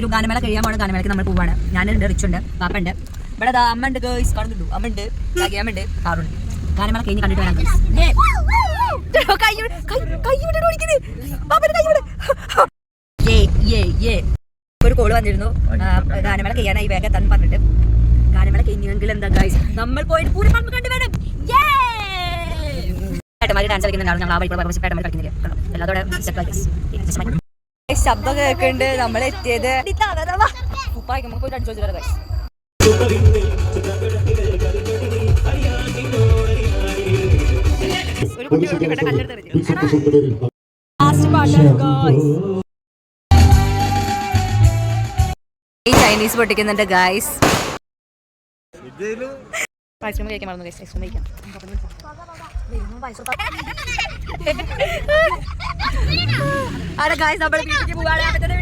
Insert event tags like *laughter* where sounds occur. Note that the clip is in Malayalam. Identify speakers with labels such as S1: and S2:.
S1: ഒരു ഗാനമേള കഴിയാൻ പോണ ഗാനമേളക്ക് നമ്മൾ പോവാണ്. ഞാനുണ്ട് റിച്ചുണ്ട് പാപ്പുണ്ട് ഇവിടെ അതാ അമ്മ ഉണ്ട് ഗേൾസ് കാണുന്നുള്ളൂ അമ്മ ഉണ്ട് അമ്മ ഉണ്ട് കാറുണ്ട്. ഗാനമേള കഴിഞ്ഞ് കണ്ടിട്ട് വരാം. ഒരു കോൾ വന്നിരുന്നു. ഗാനമേള കഴിയാനായി വേഗം തന്നെ പറഞ്ഞിട്ട്. ഗാനമേള കഴിഞ്ഞെങ്കിൽ എന്താ ഗൈസ് നമ്മൾ പോയിട്ട് പൂരം കണ്ടുവരും ഏട്ടന്മാര് ഡാൻസ് കളിക്കുന്നുണ്ടാവും ഞങ്ങൾ ആ വഴിക്കുള്ള പറഞ്ഞ ഏട്ടന്മാർ കളിക്കുന്നില്ല? കണ്ടോ? ശബ്ദം കേൾക്കുന്നുണ്ട് നമ്മൾ എത്തിയത്. ഉപ്പായിക്ക് നമുക്ക് പോയിട്ട് അടിച്ചു വെച്ചിട്ട് ഗൈസ് ഒരു കുട്ടി പാട്ടാണ് guys. ഈ ചൈനീസ് പൊട്ടിക്കുന്നുണ്ട് ഗായ്സ് ഐസ്ക്രീം കഴിക്കാൻ മറന്നു ഗൈസ് ഐസ്ക്രീം കഴിക്കാം. *laughs* അവിടെ ഗൈസ് നമ്മൾ വീട്ടിലേക്ക് പോകാതെ